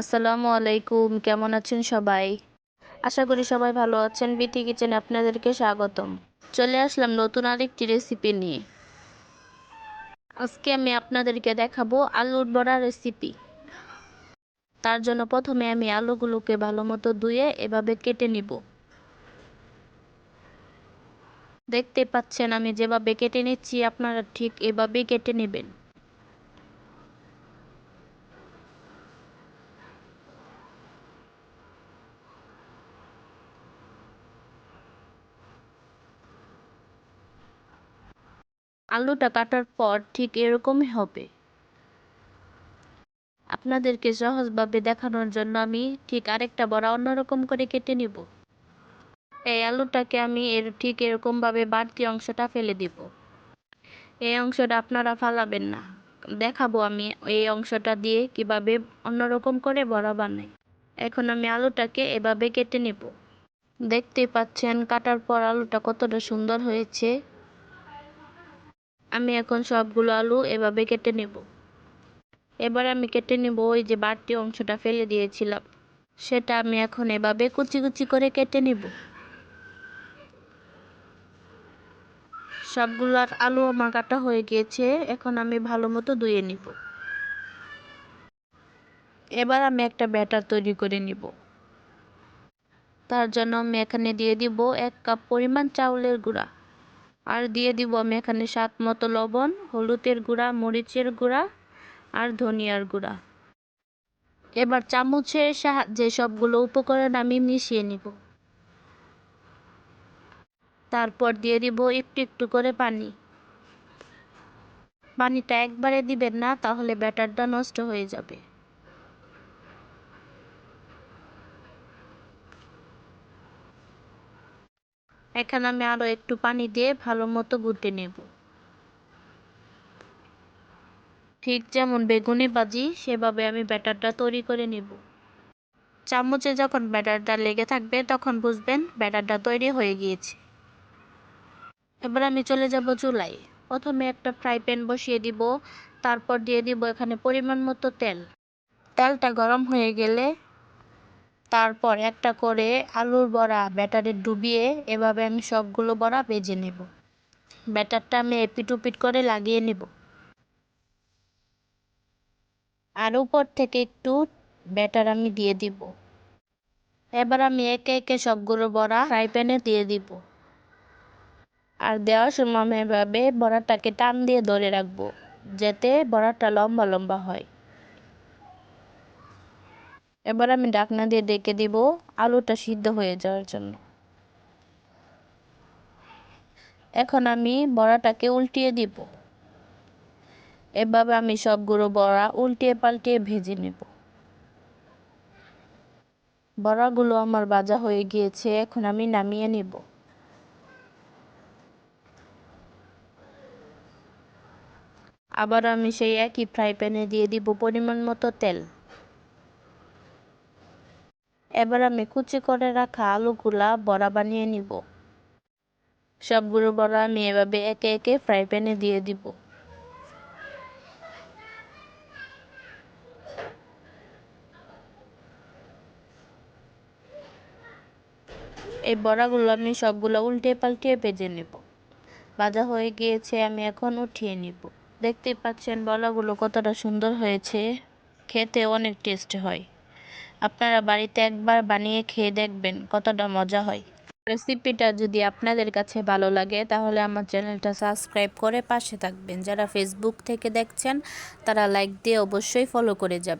আসসালামু আলাইকুম, কেমন আছেন সবাই? আশা করি সবাই ভালো আছেন। বিটি কিচেনে আপনাদেরকে স্বাগতম। চলে আসলাম নতুন আরেকটি রেসিপি নিয়ে। আজকে আমি আপনাদেরকে দেখাবো আলুর বড়া রেসিপি তার জন্য প্রথমে আমি আলুগুলোকে ভালো মতো ধুয়ে এভাবে কেটে নিব। দেখতে পাচ্ছেন আমি যেভাবে কেটে নিচ্ছি, আপনারা ঠিক এভাবেই কেটে নেবেন। আলুটা কাটার পর ঠিক এরকমই হবে। আপনাদেরকে সহজভাবে দেখানোর জন্য আমি ঠিক আরেকটা বড়া অন্যরকম করে কেটে নিব। এই আলুটাকে আমি এর ঠিক এরকমভাবে বাড়তি অংশটা ফেলে দিব। এই অংশটা আপনারা ফালাবেন না। দেখাবো আমি এই অংশটা দিয়ে কীভাবে অন্যরকম করে বড়া বানাই। এখন আমি আলুটাকে এভাবে কেটে নেব। দেখতে পাচ্ছেন কাটার পর আলুটা কতটা সুন্দর হয়েছে। আমি এখন সবগুলো আলু এভাবে কেটে নেব। এবার আমি কেটে নেব ওই যে বাড়তি অংশটা ফেলে দিয়েছিলাম। সেটা আমি এখন এভাবে কুচি কুচি করে কেটে নেব। সবগুলো আলু আমার কাটা হয়ে গিয়েছে, এখন আমি ভালো মতো ধুয়ে নিব। এবার আমি একটা ব্যাটার তৈরি করে নিব। তার জন্য আমি এখানে দিয়ে দিব এক কাপ পরিমাণ চাউলের গুঁড়া। আর দিয়ে দিব আমি এখানে স্বাদ মতো লবণ, হলুদের গুঁড়া, মরিচের গুঁড়া আর ধনিয়ার গুঁড়া। এবার চামচের সাহায্যে সবগুলো উপকরণ আমি মিশিয়ে নিব। তারপর দিয়ে দিব একটু একটু করে পানি। পানিটা একবারে দিবেন না, তাহলে ব্যাটারটা নষ্ট হয়ে যাবে। এখানে আমি আরও একটু পানি দিয়ে ভালো মতো গুটে নেব। ঠিক যেমন বেগুনি বাজি সেভাবে আমি ব্যাটারটা তৈরি করে নেব। চামচে যখন ব্যাটারটা লেগে থাকবে, তখন বুঝবেন ব্যাটারটা তৈরি হয়ে গিয়েছে। এবার আমি চলে যাব চুলায়। প্রথমে একটা ফ্রাই প্যান বসিয়ে দিব, তারপর দিয়ে দিব এখানে পরিমাণ মতো তেল। তেলটা গরম হয়ে গেলে তারপর একটা করে আলুর বড়া ব্যাটারে ডুবিয়ে এভাবে আমি সবগুলো বড়া ভেজে নেব। ব্যাটারটা আমি এপিট করে লাগিয়ে নেব। আর উপর থেকে একটু ব্যাটার আমি দিয়ে দিব। এবার আমি একে একে সবগুলো বড়া ফ্রাই প্যানে দিয়ে দিব। আর দেওয়ার সময় আমি এভাবে বড়াটাকে টান দিয়ে ধরে রাখব, যাতে বড়াটা লম্বা লম্বা হয়। এবার আমি ডাকনা দিয়ে ডেকে দিব আলুটা সিদ্ধ হয়ে যাওয়ার জন্য। এখন আমি বড়াটাকে উল্টিয়ে দিব। এভাবে আমি সবগুলো বড়া উল্টিয়ে পাল্টিয়ে ভেজে নেব। বড়াগুলো আমার ভাজা হয়ে গিয়েছে, এখন আমি নামিয়ে নেব। আবার আমি সেই একই ফ্রাই প্যানে দিয়ে দিব পরিমাণ মতো তেল। এবার আমি কুচি করে রাখা আলুগুলা বড়া বানিয়ে নিব। সবগুলো বড়া আমি এভাবে একে একে ফ্রাই প্যানে দিয়ে দিব। এই বড়াগুলো আমি সবগুলো উল্টে পাল্টে ভেজে নেব। ভাজা হয়ে গিয়েছে, আমি এখন উঠিয়ে নিব। দেখতে পাচ্ছেন বড়াগুলো কতটা সুন্দর হয়েছে। খেতে অনেক টেস্ট হয়। আপনারা বাড়িতে একবার বানিয়ে খেয়ে দেখবেন কতটা মজা হয়। রেসিপিটা যদি আপনাদের কাছে ভালো লাগে, তাহলে আমার চ্যানেলটা সাবস্ক্রাইব করে পাশে থাকবেন। যারা ফেসবুক থেকে দেখছেন, তারা লাইক দিয়ে অবশ্যই ফলো করে যাবেন।